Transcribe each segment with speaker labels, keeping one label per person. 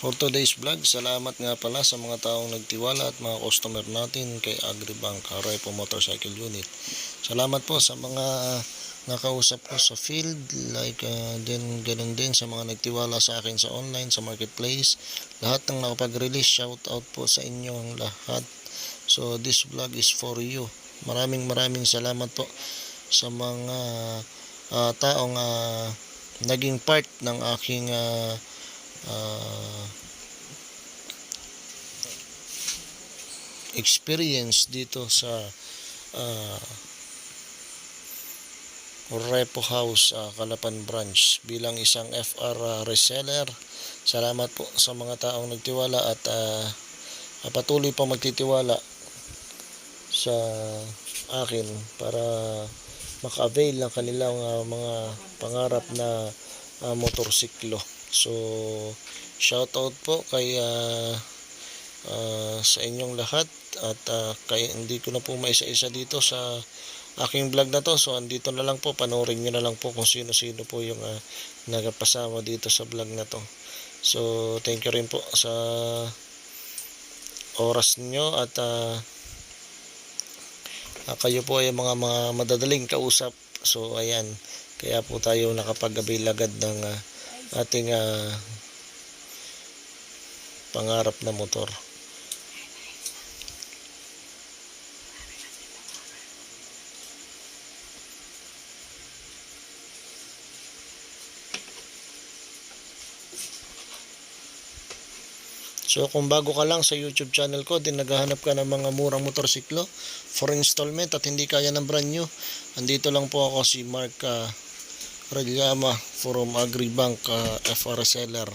Speaker 1: For today's vlog, salamat nga pala sa mga taong nagtiwala at mga customer natin kay Agribank Repo Motorcycle Unit. Salamat po sa mga nakausap ko sa field, like uh, din ganun din sa mga nagtiwala sa akin sa online, sa marketplace. Lahat ng nakapag-release, shout out po sa inyong lahat. So this vlog is for you. Maraming maraming salamat po sa mga ah, taong ah, naging part ng aking ah, ah, experience dito sa ah, Repo House ah, Calapan Branch bilang isang FR ah, reseller. Salamat po sa mga taong nagtiwala at ah, patuloy pa magtitiwala sa akin para maka-avail ng kanilang ah, mga pangarap na ah, motorsiklo. So, shout out po kay ah, ah, sa inyong lahat at ah, kay hindi ko na po maisa-isa dito sa aking vlog na to. So, andito na lang po. Panoorin nyo na lang po kung sino-sino po yung uh, nagpasama dito sa vlog na to. So, thank you rin po sa oras nyo at ah, kayo po ay mga, mga madadaling kausap. So, ayan. Kaya po tayo nakapag-avail agad ng ah, ating ah, pangarap na motor. So kung bago ka lang sa YouTube channel ko, din naghahanap ka ng mga murang motorsiklo for installment at hindi kaya ng brand new, andito lang po ako si Mark uh, Rayama from Agribank uh, FR Seller.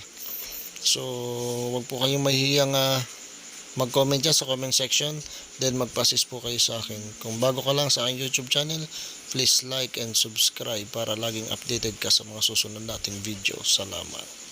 Speaker 1: So wag po kayong mahihiyang uh, mag-comment dyan sa comment section, then magpasis po kayo sa akin. Kung bago ka lang sa aking YouTube channel, please like and subscribe para laging updated ka sa mga susunod nating video. Salamat.